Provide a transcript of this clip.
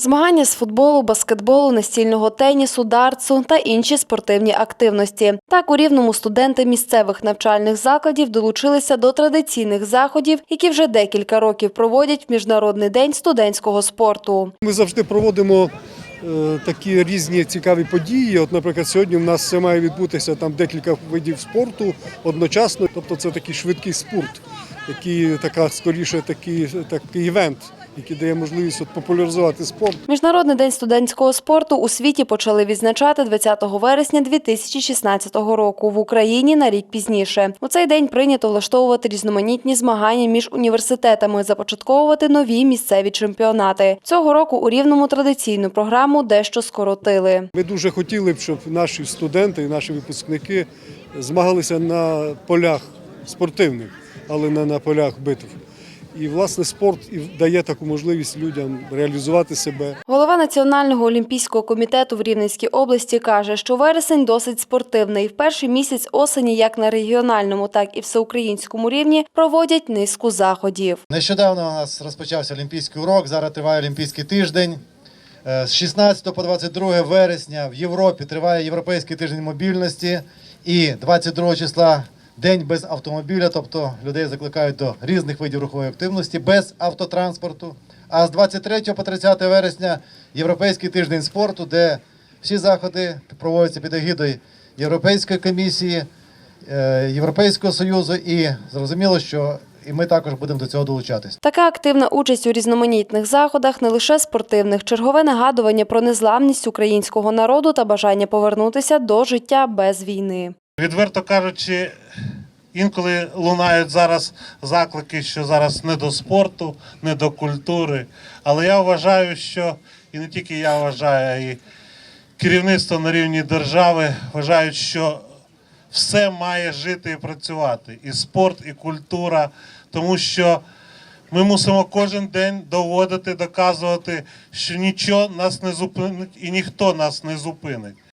Змагання з футболу, баскетболу, настільного тенісу, дартсу та інші спортивні активності. Так у рівному студенти місцевих навчальних закладів долучилися до традиційних заходів, які вже декілька років проводять в Міжнародний день студентського спорту. Ми завжди проводимо е, такі різні цікаві події. От, наприклад, сьогодні в нас це має відбутися там декілька видів спорту одночасно. Тобто це такий швидкий спорт, який така скоріше такий, такий івент, який дає можливість от, популяризувати спорт. Міжнародний день студентського спорту у світі почали відзначати 20 вересня 2016 року. В Україні на рік пізніше. У цей день прийнято влаштовувати різноманітні змагання між університетами, започатковувати нові місцеві чемпіонати. Цього року у рівному традиційну програму дещо скоротили. Ми дуже хотіли б, щоб наші студенти і наші випускники змагалися на полях спортивних, але не на полях битв. І власне спорт і дає таку можливість людям реалізувати себе. Голова Національного олімпійського комітету в Рівненській області каже, що вересень досить спортивний. В перший місяць осені як на регіональному, так і всеукраїнському рівні проводять низку заходів. Нещодавно у нас розпочався олімпійський урок, зараз триває олімпійський тиждень. Е, З 16 по 22 вересня в Європі триває Європейський тиждень мобільності і 22 числа день без автомобіля, тобто людей закликають до різних видів рухової активності без автотранспорту. А з 23 по 30 вересня Європейський тиждень спорту, де всі заходи проводяться під егідою Європейської комісії, е, Європейського союзу, і зрозуміло, що і ми також будемо до цього долучатись. Така активна участь у різноманітних заходах не лише спортивних, чергове нагадування про незламність українського народу та бажання повернутися до життя без війни. Відверто кажучи, інколи лунають зараз заклики, що зараз не до спорту, не до культури. Але я вважаю, що і не тільки я вважаю, а і керівництво на рівні держави вважають, що все має жити і працювати. І спорт, і культура, тому що ми мусимо кожен день доводити, доказувати, що нічого нас не зупинить і ніхто нас не зупинить.